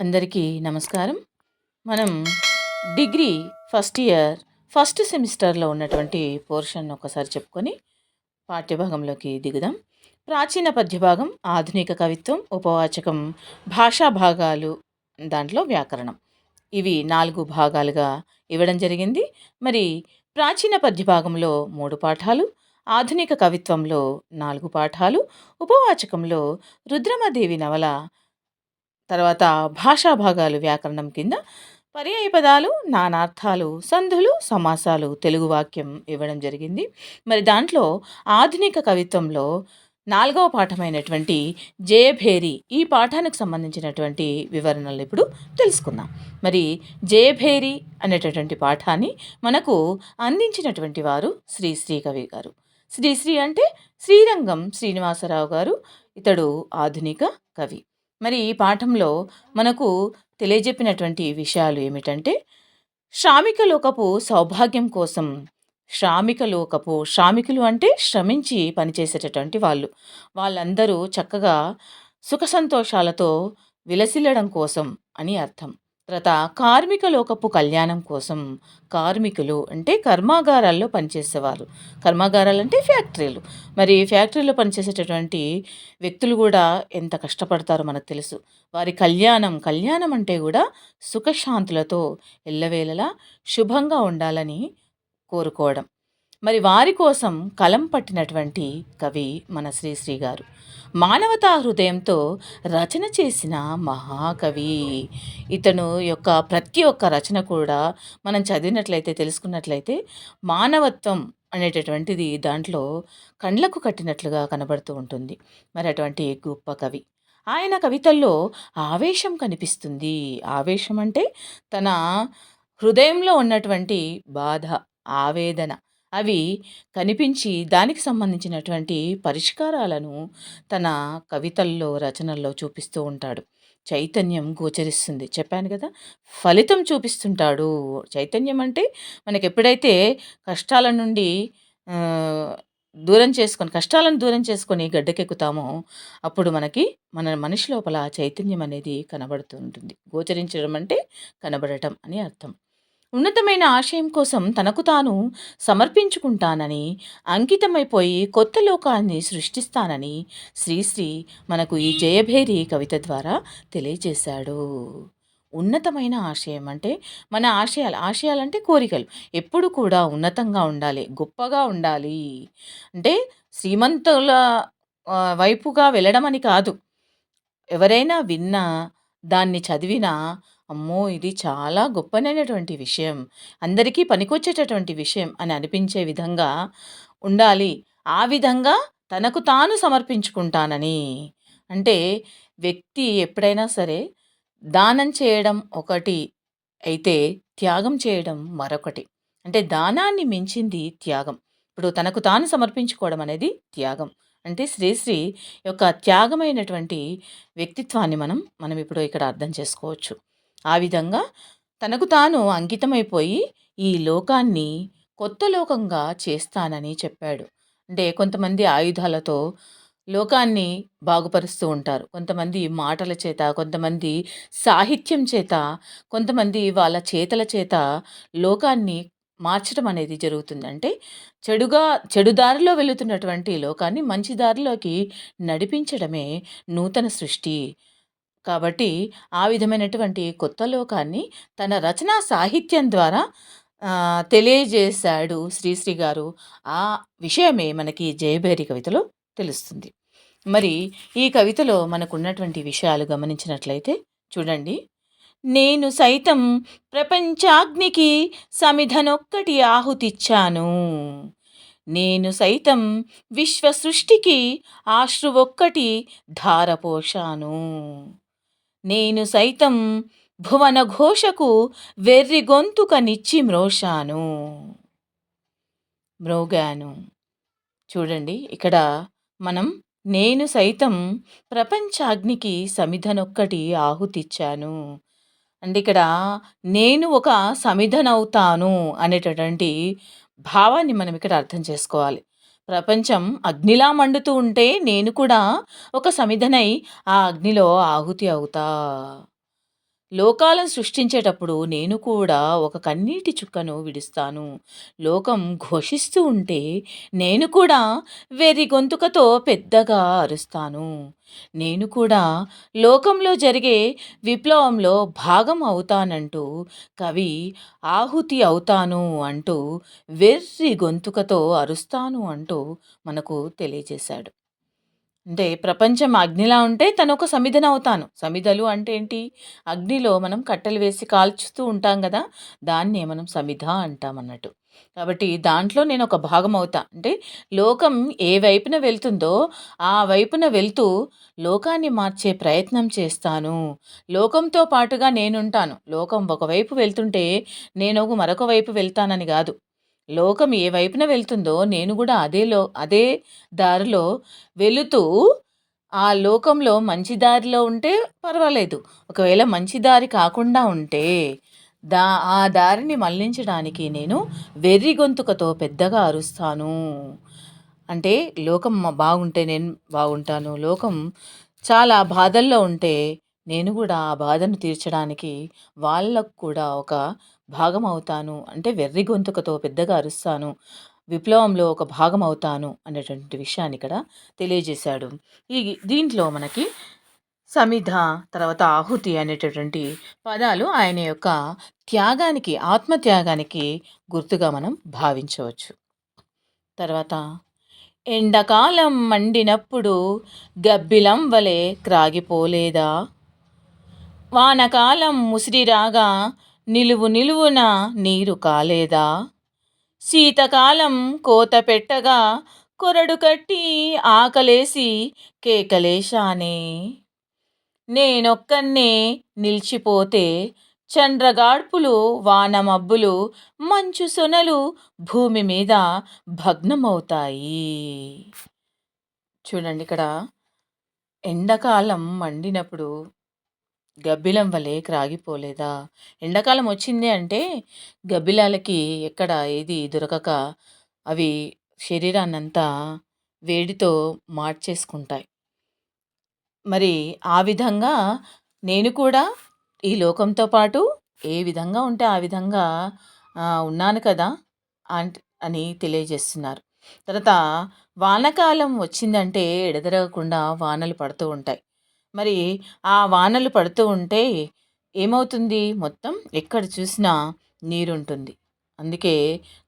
అందరికీ నమస్కారం. మనం డిగ్రీ ఫస్ట్ ఇయర్ ఫస్ట్ సెమిస్టర్లో ఉన్నటువంటి పోర్షన్ ఒకసారి చెప్పుకొని పాఠ్యభాగంలోకి దిగుదాం. ప్రాచీన పద్యభాగం ఆధునిక కవిత్వం ఉపవాచకం భాషా భాగాలు దాంట్లో వ్యాకరణం. ఇవి నాలుగు భాగాలుగా ఇవ్వడం జరిగింది. మరి ప్రాచీన పద్యభాగంలో మూడు పాఠాలు ఆధునిక కవిత్వంలో నాలుగు పాఠాలు ఉపవాచకంలో రుద్రమదేవి నవల తర్వాత భాషా భాగాలు వ్యాకరణం కింద పర్యాయ పదాలు నానార్థాలు సంధులు సమాసాలు తెలుగు వాక్యం ఇవ్వడం జరిగింది. మరి దాంట్లో ఆధునిక కవిత్వంలో నాలుగవ పాఠమైనటువంటి జయభేరి ఈ పాఠానికి సంబంధించినటువంటి వివరణలు ఇప్పుడు తెలుసుకుందాం. మరి జయభేరి అనేటటువంటి పాఠాన్ని మనకు అందించినటువంటి వారు శ్రీ శ్రీ కవి గారు. శ్రీశ్రీ అంటే శ్రీరంగం శ్రీనివాసరావు గారు ఇతడు ఆధునిక కవి. మరి ఈ పాఠంలో మనకు తెలియజెప్పినటువంటి విషయాలు ఏమిటంటే శ్రామిక లోకపు సౌభాగ్యం కోసం శ్రామిక లోకపు శ్రామికులు అంటే శ్రమించి పనిచేసేటటువంటి వాళ్ళు. వాళ్ళందరూ చక్కగా సుఖ సంతోషాలతో విలసిల్లడం కోసం అని అర్థం. తర్వాత కార్మిక లోకపు కళ్యాణం కోసం కార్మికులు అంటే కర్మాగారాల్లో పనిచేసేవారు. కర్మాగారాలు అంటే ఫ్యాక్టరీలు. మరి ఫ్యాక్టరీలో పనిచేసేటటువంటి వ్యక్తులు కూడా ఎంత కష్టపడతారో మనకు తెలుసు. వారి కళ్యాణం కళ్యాణం అంటే కూడా సుఖశాంతులతో ఎల్లవేళలా శుభంగా ఉండాలని కోరుకోవడం. మరి వారి కోసం కలం పట్టినటువంటి కవి మన శ్రీశ్రీ గారు. మానవతా హృదయంతో రచన చేసిన మహాకవి. ఇతను యొక్క ప్రతి ఒక్క రచన కూడా మనం చదివినట్లయితే తెలుసుకున్నట్లయితే మానవత్వం అనేటటువంటిది దాంట్లో కండ్లకు కట్టినట్లుగా కనబడుతూ ఉంటుంది. మరి అటువంటి గొప్ప కవి. ఆయన కవితల్లో ఆవేశం కనిపిస్తుంది. ఆవేశం అంటే తన హృదయంలో ఉన్నటువంటి బాధ ఆవేదన. అవి కనిపించి దానికి సంబంధించినటువంటి పరిష్కారాలను తన కవితల్లో రచనల్లో చూపిస్తూ ఉంటాడు. చైతన్యం గోచరిస్తుంది. చెప్పాను కదా! ఫలితం చూపిస్తుంటాడు. చైతన్యం అంటే మనకి ఎప్పుడైతే కష్టాల నుండి దూరం చేసుకొని కష్టాలను దూరం చేసుకొని గడ్డకెక్కుతామో అప్పుడు మనకి మన మనిషి లోపల చైతన్యం అనేది కనబడుతూ ఉంటుంది. గోచరించడం అంటే కనబడటం అని అర్థం. ఉన్నతమైన ఆశయం కోసం తనకు తాను సమర్పించుకుంటానని అంకితమైపోయి కొత్త లోకాన్ని సృష్టిస్తానని శ్రీశ్రీ మనకు ఈ జయభేరి కవిత ద్వారా తెలియజేశాడు. ఉన్నతమైన ఆశయం అంటే మన ఆశయాలు ఆశయాలంటే కోరికలు. ఎప్పుడు కూడా ఉన్నతంగా ఉండాలి గొప్పగా ఉండాలి. అంటే శ్రీమంతుల వైపుగా వెళ్ళడం అని కాదు. ఎవరైనా విన్నా దాన్ని చదివినా అమ్మో! ఇది చాలా గొప్పనైనటువంటి విషయం. అందరికీ పనికొచ్చేటటువంటి విషయం అని అనిపించే విధంగా ఉండాలి. ఆ విధంగా తనకు తాను సమర్పించుకుంటానని. అంటే వ్యక్తి ఎప్పుడైనా సరే దానం చేయడం ఒకటి అయితే, త్యాగం చేయడం మరొకటి. అంటే దానాన్ని మించింది త్యాగం. ఇప్పుడు తనకు తాను సమర్పించుకోవడం అనేది త్యాగం. అంటే శ్రీశ్రీ యొక్క త్యాగమైనటువంటి వ్యక్తిత్వాన్ని మనం, మనం ఇప్పుడు ఇక్కడ అర్థం చేసుకోవచ్చు. ఆ విధంగా తనకు తాను అంకితమైపోయి ఈ లోకాన్ని కొత్త లోకంగా చేస్తానని చెప్పాడు. అంటే కొంతమంది ఆయుధాలతో లోకాన్ని బాగుపరుస్తూ ఉంటారు. కొంతమంది మాటల చేత కొంతమంది సాహిత్యం చేత కొంతమంది వాళ్ళ చేతల చేత లోకాన్ని మార్చడం అనేది జరుగుతుంది. అంటే చెడుగా చెడు దారిలో వెళుతున్నటువంటి లోకాన్ని మంచి దారిలోకి నడిపించడమే నూతన సృష్టి కాబట్టి ఆ విధమైనటువంటి కొత్త లోకాన్ని తన రచనా సాహిత్యం ద్వారా తెలియజేశాడు శ్రీశ్రీ గారు. ఆ విషయమే మనకి జయభేరి కవితలో తెలుస్తుంది. మరి ఈ కవితలో మనకున్నటువంటి విషయాలు గమనించినట్లయితే చూడండి. నేను సైతం ప్రపంచాగ్నికి సమిధనొక్కటి ఆహుతిచ్చాను. నేను సైతం విశ్వ సృష్టికి ఆశ్రువొక్కటి ధారపోషాను నేను సైతం భువన ఘోషకు వెర్రి గొంతుకనిచ్చి మ్రోషాను మ్రోగాను. చూడండి ఇక్కడ మనం నేను సైతం ప్రపంచాగ్నికి సమిధనొక్కటి ఆహుతిచ్చాను. అంటే ఇక్కడ నేను ఒక సమిధనవుతాను అనేటటువంటి భావాన్ని మనం ఇక్కడ అర్థం చేసుకోవాలి. ప్రపంచం అగ్నిలా మండుతూ ఉంటే నేను కూడా ఒక సమిధనై ఆ అగ్నిలో ఆహుతి అవుతా. లోకాలను సృష్టించేటప్పుడు నేను కూడా ఒక కన్నీటి చుక్కను విడుస్తాను. లోకం ఘోషిస్తూ ఉంటే నేను కూడా వెర్రి గొంతుకతో పెద్దగా అరుస్తాను. నేను కూడా లోకంలో జరిగే విప్లవంలో భాగం అవుతానంటూ కవి ఆహుతి అవుతాను అంటూ వెర్రి గొంతుకతో అరుస్తాను అంటూ మనకు తెలియజేశాడు. అంటే ప్రపంచం అగ్నిలా ఉంటే తను ఒక సమిధన అవుతాను. సమిధలు అంటే ఏంటి? అగ్నిలో మనం కట్టెలు వేసి కాల్చుతూ ఉంటాం కదా దాన్నే మనం సమిధ అంటామన్నట్టు. కాబట్టి దాంట్లో నేను ఒక భాగం అవుతా. అంటే లోకం ఏ వైపున వెళ్తుందో ఆ వైపున వెళ్తూ లోకాన్ని మార్చే ప్రయత్నం చేస్తాను. లోకంతో పాటుగా నేనుంటాను. లోకం ఒకవైపు వెళ్తుంటే నేను మరొక వైపు వెళ్తానని కాదు లోకం ఏ వైపున వెళ్తుందో నేను కూడా అదే లో అదే దారిలో వెళుతూ ఆ లోకంలో మంచి దారిలో ఉంటే పర్వాలేదు. ఒకవేళ మంచి దారి కాకుండా ఉంటే దా ఆ దారిని మళ్ళించడానికి నేను వెర్రి గొంతుకతో పెద్దగా అరుస్తాను. అంటే లోకం బాగుంటే నేను బాగుంటాను. లోకం చాలా బాధల్లో ఉంటే నేను కూడా ఆ బాధను తీర్చడానికి వాళ్ళకు కూడా ఒక భాగం అవుతాను. అంటే వెర్రి గొంతుకతో పెద్దగా అరుస్తాను. విప్లవంలో ఒక భాగం అవుతాను అనేటువంటి విషయాన్ని ఇక్కడ తెలియజేశాడు. ఈ దీంట్లో మనకి సమిధ, తర్వాత ఆహుతి అనేటటువంటి పదాలు ఆయన యొక్క త్యాగానికి, ఆత్మ త్యాగానికి గుర్తుగా మనం భావించవచ్చు. తర్వాత ఎండాకాలం మండినప్పుడు గబ్బిలం వలె క్రాగిపోలేదా? వానకాలం ముసిరిరాగా నిలువు నిలువున నీరు కాలేదా? శీతకాలం కోత పెట్టగా కొరడు కట్టి ఆకలేసి కేకలేశానే. నేనొక్కన్నే నిలిచిపోతే చండ్రగాడ్పులు, వానమబ్బులు, మంచు సొనలు భూమి మీద భగ్నమవుతాయి. చూడండి ఇక్కడ ఎండాకాలం మండినప్పుడు గబ్బిలం వలె క్రాగిపోలేదా? ఎండాకాలం వచ్చింది అంటే గబ్బిలాలకి ఎక్కడ ఏది దొరకక అవి శరీరాన్నంతా వేడితో మార్చేసుకుంటాయి. మరి ఆ విధంగా నేను కూడా ఈ లోకంతో పాటు ఏ విధంగా ఉంటే ఆ విధంగా ఉన్నాను కదా! అని తెలియజేస్తున్నారు. తర్వాత వానకాలం వచ్చిందంటే ఎడతెగకుండా వానలు పడుతూ ఉంటాయి. మరి ఆ వానలు పడుతూ ఉంటే ఏమవుతుంది? మొత్తం ఎక్కడ చూసినా నీరుంటుంది. అందుకే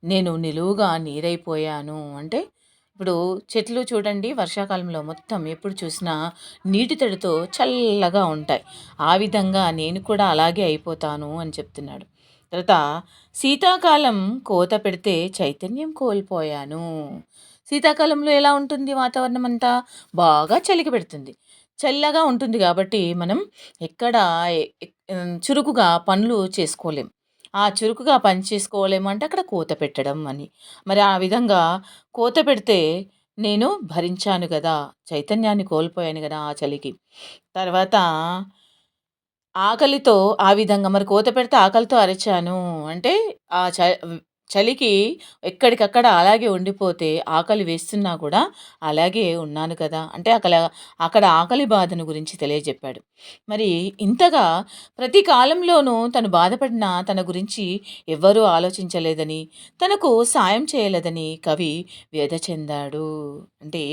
నేను నిలువుగా నీరైపోయాను. అంటే ఇప్పుడు చెట్లు చూడండి వర్షాకాలంలో మొత్తం ఎప్పుడు చూసినా నీటి తడితో చల్లగా ఉంటాయి. ఆ విధంగా నేను కూడా అలాగే అయిపోతాను అని చెప్తున్నాడు. తర్వాత శీతాకాలం కోత పెడితే చైతన్యం కోల్పోయాను. శీతాకాలంలో ఎలా ఉంటుంది వాతావరణం అంతా? బాగా చలికి పెడుతుంది. చల్లగా ఉంటుంది కాబట్టి మనం ఎక్కడ చురుకుగా పనులు చేసుకోలేం. ఆ చురుకుగా పని చేసుకోలేము అంటే అక్కడ కోత పెట్టడం అని. మరి ఆ విధంగా కోత పెడితే నేను భరించాను కదా చైతన్యాన్ని కోల్పోయాను కదా ఆ చలికి. తర్వాత ఆకలితో ఆ విధంగా మరి కోత పెడితే ఆకలితో అరిచాను. అంటే ఆ చ చలికి ఎక్కడికక్కడ అలాగే ఉండిపోతే ఆకలి వేస్తున్నా కూడా అలాగే ఉన్నాను కదా! అంటే అకల అక్కడ ఆకలి బాధను గురించి తెలియజెప్పాడు. మరి ఇంతగా ప్రతి కాలంలోనూ తను బాధపడిన తన గురించి ఎవ్వరూ ఆలోచించలేదని, తనకు సాయం చేయలేదని కవి వ్యధ చెందాడు. అంటే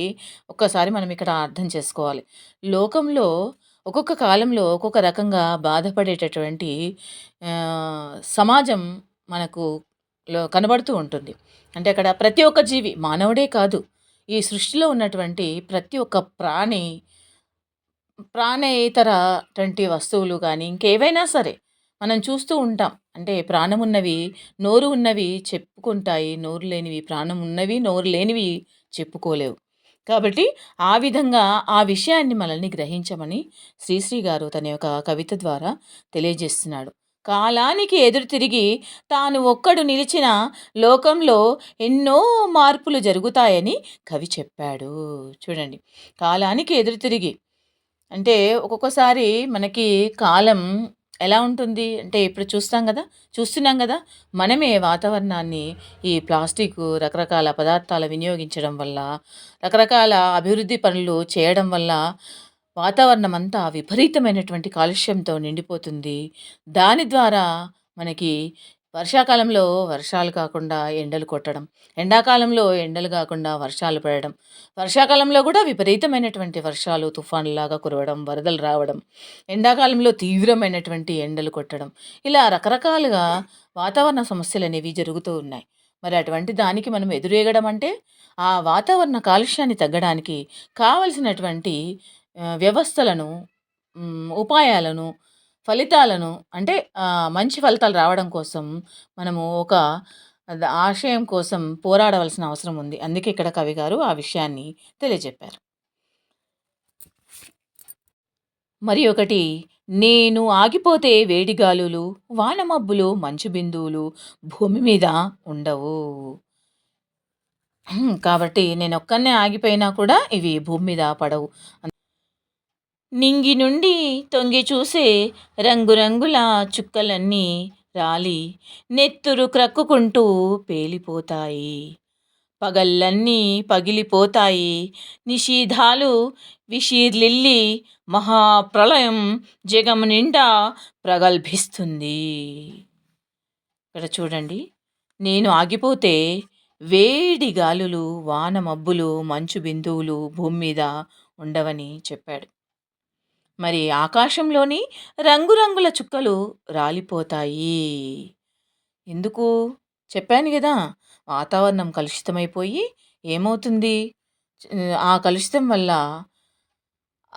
ఒక్కసారి మనం ఇక్కడ అర్థం చేసుకోవాలి. లోకంలో ఒక్కొక్క కాలంలో ఒక్కొక్క రకంగా బాధపడేటటువంటి సమాజం మనకు లో కనబడుతూ ఉంటుంది. అంటే అక్కడ ప్రతి ఒక్క జీవి మానవుడే కాదు. ఈ సృష్టిలో ఉన్నటువంటి ప్రతి ఒక్క ప్రాణి ప్రాణేతరటువంటి వస్తువులు కానీ ఇంకేవైనా సరే మనం చూస్తూ ఉంటాం. అంటే ప్రాణం ఉన్నవి నోరు ఉన్నవి చెప్పుకుంటాయి. నోరు లేనివి ప్రాణం ఉన్నవి, నోరు లేనివి చెప్పుకోలేవు. కాబట్టి ఆ విధంగా ఆ విషయాన్ని మనల్ని గ్రహించమని శ్రీశ్రీ గారు తన యొక్క కవిత ద్వారా తెలియజేస్తున్నాడు. కాలానికి ఎదురు తిరిగి తాను ఒక్కడు నిలిచిన లోకంలో ఎన్నో మార్పులు జరుగుతాయని కవి చెప్పాడు. చూడండి. కాలానికి ఎదురు తిరిగి అంటే ఒక్కొక్కసారి మనకి కాలం ఎలా ఉంటుంది? అంటే ఇప్పుడు చూస్తాం కదా చూస్తున్నాం కదా మనమే వాతావరణాన్ని ఈ ప్లాస్టిక్ రకరకాల పదార్థాలు వినియోగించడం వల్ల, రకరకాల అభివృద్ధి పనులు చేయడం వల్ల వాతావరణం అంతా విపరీతమైనటువంటి కాలుష్యంతో నిండిపోతుంది. దాని ద్వారా మనకి వర్షాకాలంలో వర్షాలు కాకుండా ఎండలు కొట్టడం ఎండాకాలంలో ఎండలు కాకుండా వర్షాలు పడడం వర్షాకాలంలో కూడా విపరీతమైనటువంటి వర్షాలు తుఫాన్లాగా కురవడం వరదలు రావడం ఎండాకాలంలో తీవ్రమైనటువంటి ఎండలు కొట్టడం ఇలా రకరకాలుగా వాతావరణ సమస్యలు అనేవి జరుగుతూ ఉన్నాయి. మరి అటువంటి దానికి మనం ఎదురేగడం అంటే ఆ వాతావరణ కాలుష్యాన్ని తగ్గడానికి కావలసినటువంటి వ్యవస్థలను ఉపాయాలను ఫలితాలను అంటే మంచి ఫలితాలు రావడం కోసం మనము ఒక ఆశయం కోసం పోరాడవలసిన అవసరం ఉంది. అందుకే ఇక్కడ కవి గారు ఆ విషయాన్ని తెలియజెప్పారు. మరి ఒకటి నేను ఆగిపోతే వేడిగాలులు వానమబ్బులు మంచు బిందువులు భూమి మీద ఉండవు. కాబట్టి నేను ఒక్కనే ఆగిపోయినా కూడా ఇవి భూమి మీద పడవు. నింగి నుండి తొంగి చూసే రంగురంగుల చుక్కలన్నీ రాలి నెత్తురు క్రక్కుకుంటూ పేలిపోతాయి. పగళ్ళన్నీ పగిలిపోతాయి. నిషీధాలు విషీర్లిల్లి మహాప్రళయం జగం నిండా ప్రగల్భిస్తుంది. ఇక్కడ చూడండి నేను ఆగిపోతే వేడి గాలులు వాన మబ్బులు మంచు బిందువులు భూమి మీద ఉండవని చెప్పాడు. మరి ఆకాశంలోని రంగురంగుల చుక్కలు రాలిపోతాయి. ఎందుకు? చెప్పాను కదా వాతావరణం కలుషితమైపోయి ఏమవుతుంది? ఆ కలుషితం వల్ల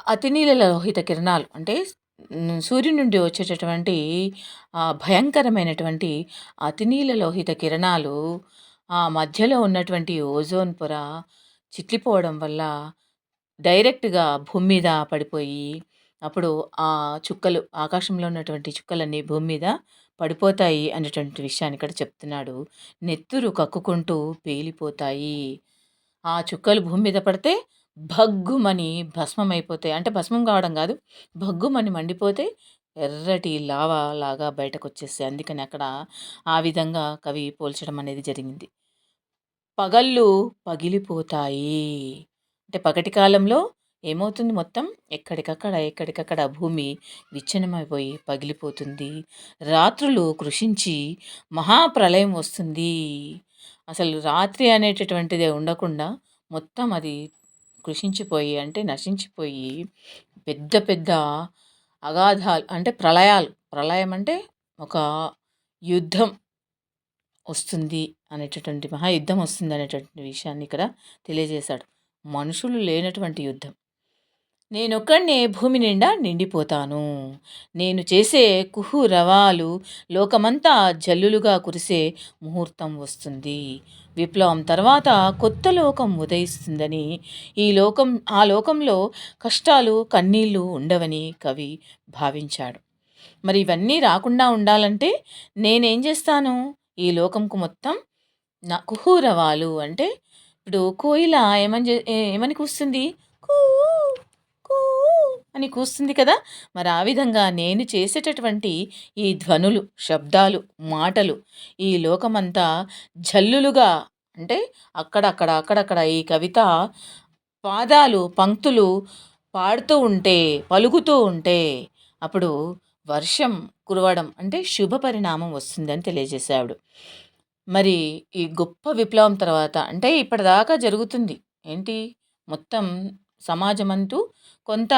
అతినీల లోహిత కిరణాలు అంటే సూర్యుని నుండి వచ్చేటటువంటి భయంకరమైనటువంటి అతినీల లోహిత కిరణాలు ఆ మధ్యలో ఉన్నటువంటి ఓజోన్ పొర చిట్లిపోవడం వల్ల డైరెక్ట్గా భూమి మీద పడిపోయి అప్పుడు ఆ చుక్కలు ఆకాశంలో ఉన్నటువంటి చుక్కలన్నీ భూమి మీద పడిపోతాయి అనేటువంటి విషయాన్ని ఇక్కడ చెప్తున్నాడు. నెత్తురు కక్కుకుంటూ పేలిపోతాయి. ఆ చుక్కలు భూమి మీద పడితే భగ్గుమని భస్మం అయిపోతాయి అంటే భస్మం కావడం కాదు భగ్గుమని మండిపోతే ఎర్రటి లావా లాగా బయటకు వచ్చేస్తాయి అందుకని అక్కడ ఆ విధంగా కవి పోల్చడం అనేది జరిగింది. పగళ్ళు పగిలిపోతాయి. అంటే పగటి కాలంలో ఏమవుతుంది మొత్తం? ఎక్కడికక్కడ ఎక్కడికక్కడ భూమి విచ్ఛిన్నమైపోయి పగిలిపోతుంది. రాత్రులు కృషించి మహాప్రళయం వస్తుంది. అసలు రాత్రి అనేటటువంటిదే ఉండకుండా మొత్తం అది కృషించిపోయి అంటే నశించిపోయి పెద్ద పెద్ద అగాధాలు అంటే ప్రళయాలు ప్రళయం అంటే ఒక యుద్ధం వస్తుంది అనేటటువంటి మహాయుద్ధం వస్తుంది అనేటటువంటి విషయాన్ని ఇక్కడ తెలియజేశాడు. మనుషులు లేనటువంటి యుద్ధం. నేనొక్కడే భూమి నిండా నిండిపోతాను. నేను చేసే కుహు రవాలు లోకమంతా జల్లులుగా కురిసే ముహూర్తం వస్తుంది. విప్లవం తర్వాత కొత్త లోకం ఉదయిస్తుందని ఈ లోకం ఆ లోకంలో కష్టాలు కన్నీళ్ళు ఉండవని కవి భావించాడు. మరి ఇవన్నీ రాకుండా ఉండాలంటే నేనేం చేస్తాను? ఈ లోకంకు మొత్తం నా కుహూరవాలు అంటే ఇప్పుడు కోయిల ఏమని ఏమని కూస్తుంది? అని కూస్తుంది కదా? మరి ఆ విధంగా నేను చేసేటటువంటి ఈ ధ్వనులు శబ్దాలు మాటలు ఈ లోకమంతా జల్లులుగా అంటే అక్కడక్కడ అక్కడక్కడ ఈ కవిత పాదాలు పంక్తులు పాడుతూ ఉంటే పలుకుతూ ఉంటే అప్పుడు వర్షం కురవడం అంటే శుభ పరిణామం వస్తుందని తెలియజేశాడు మరి ఈ గొప్ప విప్లవం తర్వాత అంటే ఇప్పటిదాకా జరుగుతుంది. ఏంటి? మొత్తం సమాజమంతు కొంత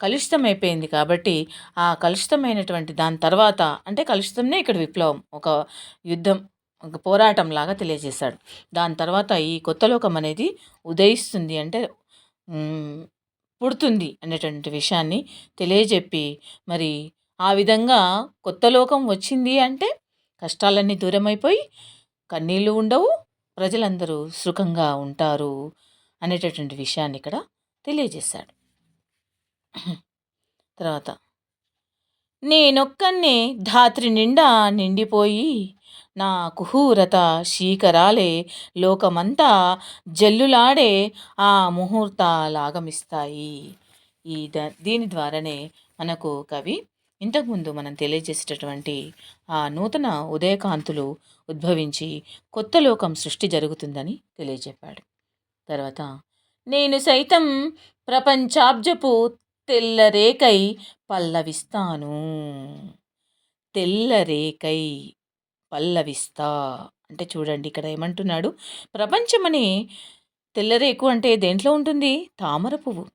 కలుషితమైపోయింది కాబట్టి ఆ కలుషితమైనటువంటి దాని తర్వాత అంటే కలుషితంనే ఇక్కడ విప్లవం ఒక యుద్ధం ఒక పోరాటం లాగా తెలియజేశాడు. దాని తర్వాత ఈ కొత్త లోకం అనేది ఉదయిస్తుంది అంటే పుడుతుంది అనేటువంటి విషయాన్ని తెలియజెప్పి మరి ఆ విధంగా కొత్త లోకం వచ్చింది అంటే కష్టాలన్నీ దూరమైపోయి కన్నీళ్ళు ఉండవు ప్రజలందరూ సుఖంగా ఉంటారు అనేటటువంటి విషయాన్ని ఇక్కడ తెలియజేశాడు. తర్వాత నేనొక్కనే ధాత్రి నిండా నిండిపోయి నా కుహూరత శీకరాలే లోకమంతా జల్లులాడే ఆ ముహూర్తాలాగమిస్తాయి. ఈ ద దీని ద్వారానే మనకు కవి ఇంతకుముందు మనం తెలియజేసేటటువంటి ఆ నూతన ఉదయకాంతులు ఉద్భవించి కొత్త లోకం సృష్టి జరుగుతుందని తెలియజెప్పాడు తర్వాత నేను సైతం ప్రపంచాబ్జపు తెల్లరేకై పల్లవిస్తాను. తెల్లరేకై పల్లవిస్తా. అంటే చూడండి ఇక్కడ ఏమంటున్నాడు? ప్రపంచమనే తెల్లరేకు అంటే దేంట్లో ఉంటుంది? తామర పువ్వు.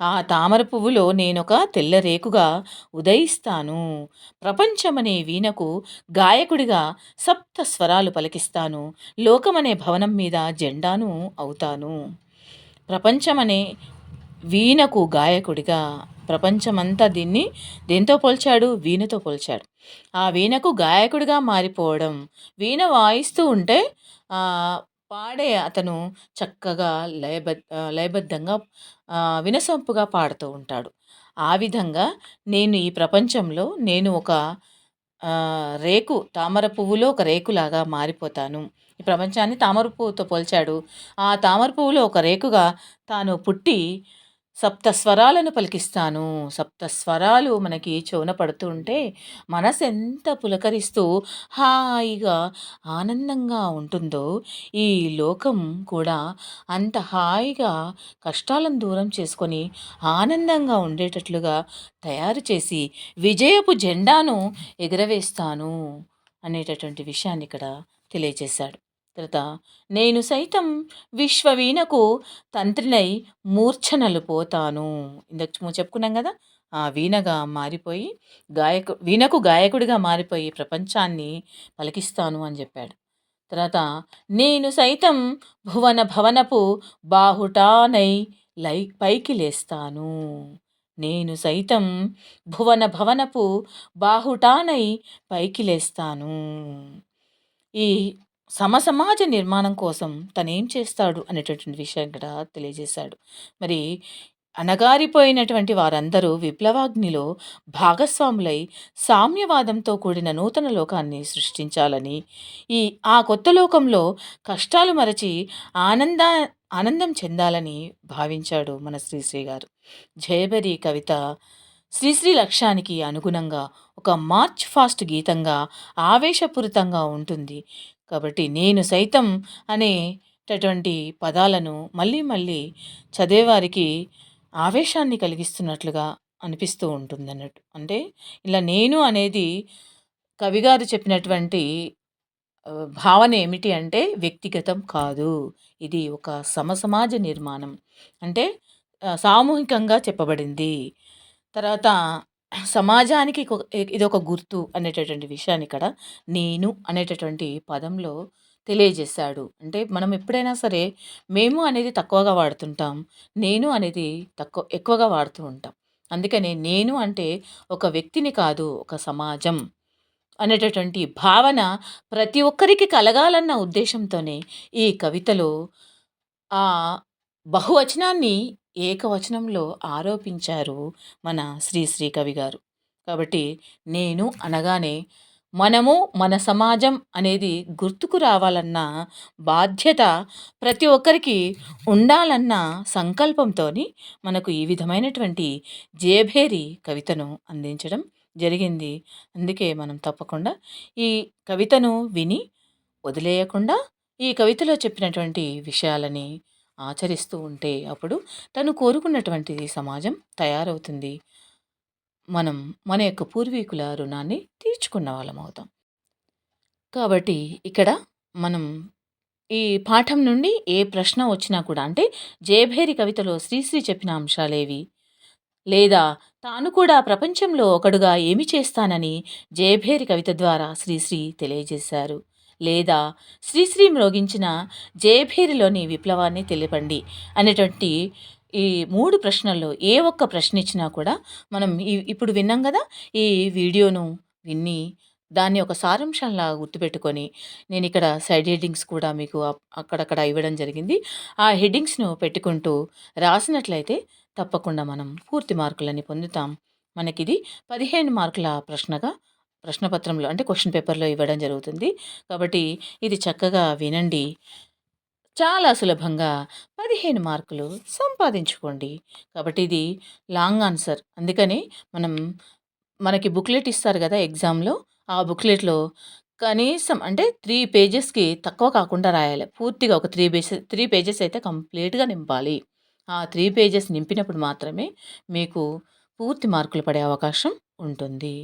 ఆ తామర పువ్వులో నేనొక తెల్లరేకుగా ఉదయిస్తాను. ప్రపంచమనే వీణకు గాయకుడిగా సప్త స్వరాలు పలికిస్తాను. లోకమనే భవనం మీద జెండాను అవుతాను ప్రపంచమనే వీణకు గాయకుడిగా ప్రపంచమంతా దీన్ని దేంతో పోల్చాడు? వీణతో పోల్చాడు. ఆ వీణకు గాయకుడిగా మారిపోవడం. వీణ వాయిస్తూ ఉంటే పాడే అతను చక్కగా లయబద్ లయబద్ధంగా వినసొంపుగా పాడుతూ ఉంటాడు. ఆ విధంగా నేను ఈ ప్రపంచంలో నేను ఒక రేకు తామర పువ్వులో ఒక రేకులాగా మారిపోతాను. ఈ ప్రపంచాన్ని తామర పువ్వుతో పోల్చాడు. ఆ తామర పువ్వులో ఒక రేకుగా తాను పుట్టి సప్త స్వరాలను పలికిస్తాను. సప్త స్వరాలు మనకి చెవున పడుతుంటే మనసు ఎంత పులకరిస్తూ హాయిగా ఆనందంగా ఉంటుందో ఈ లోకం కూడా అంత హాయిగా కష్టాలను దూరం చేసుకొని ఆనందంగా ఉండేటట్లుగా తయారు చేసి విజయపు జెండాను ఎగురవేస్తాను అనేటటువంటి విషయాన్ని ఇక్కడ తెలియజేశాడు. తర్వాత నేను సైతం విశ్వవీణకు తంత్రినై మూర్ఛనలు పోతాను. ఇందాక చెప్పుకున్నాం కదా ఆ వీణగా మారిపోయి గాయకు వీణకు గాయకుడిగా మారిపోయి ప్రపంచాన్ని పలికిస్తాను అని చెప్పాడు. తర్వాత నేను సైతం భువన భవనపు బాహుటానై లై పైకి లేస్తాను. నేను సైతం భువన భవనపు బాహుటానై పైకి లేస్తాను. ఈ సమసమాజ నిర్మాణం కోసం తనేం చేస్తాడు అనేటటువంటి విషయం ఇక్కడ తెలియజేశాడు. మరి అణగారిపోయినటువంటి వారందరూ విప్లవాగ్నిలో భాగస్వాములై సామ్యవాదంతో కూడిన నూతన లోకాన్ని సృష్టించాలని ఈ ఆ కొత్త లోకంలో కష్టాలు మరచి ఆనంద ఆనందం చెందాలని భావించాడు మన శ్రీశ్రీ గారు. జయబరి కవిత శ్రీశ్రీ లక్ష్యానికి అనుగుణంగా ఒక మార్చ్ ఫాస్ట్ గీతంగా ఆవేశపూరితంగా ఉంటుంది. కాబట్టి నేను సైతం అనేటటువంటి పదాలను మళ్ళీ మళ్ళీ చదివేవారికి ఆవేశాన్ని కలిగిస్తున్నట్లుగా అనిపిస్తూ ఉంటుంది అన్నట్టు అంటే ఇలా నేను అనేది కవిగారు చెప్పినటువంటి భావన ఏమిటి అంటే వ్యక్తిగతం కాదు. ఇది ఒక సమసమాజ నిర్మాణం. అంటే సామూహికంగా చెప్పబడింది. తర్వాత సమాజానికి ఇది ఒక గుర్తు అనేటటువంటి విషయాన్ని ఇక్కడ నేను అనేటటువంటి పదంలో తెలియజేశాడు. అంటే మనం ఎప్పుడైనా సరే మేము అనేది తక్కువగా వాడుతుంటాం నేను అనేది తక్కువ ఎక్కువగా వాడుతూ ఉంటాం. అందుకనే నేను అంటే ఒక వ్యక్తిని కాదు ఒక సమాజం అనేటటువంటి భావన ప్రతి ఒక్కరికి కలగాలన్న ఉద్దేశంతోనే ఈ కవితలో ఆ బహువచనాన్ని ఏకవచనంలో ఆరోపించారు మన శ్రీశ్రీ కవి గారు. కాబట్టి నేను అనగానే మనము మన సమాజం అనేది గుర్తుకు రావాలన్న బాధ్యత ప్రతి ఒక్కరికి ఉండాలన్న సంకల్పంతో మనకు ఈ విధమైనటువంటి జేభేరి కవితను అందించడం జరిగింది. అందుకే మనం తప్పకుండా ఈ కవితను విని వదిలేయకుండా ఈ కవితలో చెప్పినటువంటి విషయాలని ఆచరిస్తూ ఉంటే అప్పుడు తను కోరుకున్నటువంటిది సమాజం తయారవుతుంది. మనం మన యొక్క పూర్వీకుల రుణాన్ని తీర్చుకున్న వాళ్ళం అవుతాం. కాబట్టి ఇక్కడ మనం ఈ పాఠం నుండి ఏ ప్రశ్న వచ్చినా కూడా అంటే జయభేరి కవితలో శ్రీశ్రీ చెప్పిన అంశాలేవి? లేదా తాను కూడా ప్రపంచంలో ఒకడుగా ఏమి చేస్తానని జయభేరి కవిత ద్వారా శ్రీశ్రీ తెలియజేశారు? లేదా శ్రీశ్రీ మ్రోగించిన జయభేరిలోని విప్లవాన్ని తెలిపండి అనేటువంటి ఈ మూడు ప్రశ్నల్లో ఏ ఒక్క ప్రశ్న ఇచ్చినా కూడా మనం ఇప్పుడు విన్నాం కదా ఈ వీడియోను విని దాన్ని ఒక సారాంశంలా గుర్తుపెట్టుకొని నేను ఇక్కడ సైడ్ హెడ్డింగ్స్ కూడా మీకు అక్కడక్కడ ఇవ్వడం జరిగింది. ఆ హెడ్డింగ్స్ను పెట్టుకుంటూ రాసినట్లయితే తప్పకుండా మనం పూర్తి మార్కులని పొందుతాం. మనకిది పదిహేను మార్కుల ప్రశ్నగా ప్రశ్నపత్రంలో అంటే క్వశ్చన్ పేపర్లో ఇవ్వడం జరుగుతుంది. కాబట్టి ఇది చక్కగా వినండి. చాలా సులభంగా పదిహేను మార్కులు సంపాదించుకోండి. కాబట్టి ఇది లాంగ్ ఆన్సర్. అందుకని మనం మనకి బుక్లెట్ ఇస్తారు కదా ఎగ్జామ్లో ఆ బుక్లెట్లో కనీసం అంటే త్రీ పేజెస్కి తక్కువ కాకుండా రాయాలి. పూర్తిగా ఒక త్రీ పేజెస్ త్రీ పేజెస్ అయితే కంప్లీట్గా నింపాలి. ఆ త్రీ పేజెస్ నింపినప్పుడు మాత్రమే మీకు పూర్తి మార్కులు పడే అవకాశం ఉంటుంది.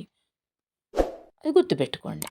అది గుర్తుపెట్టుకోండి.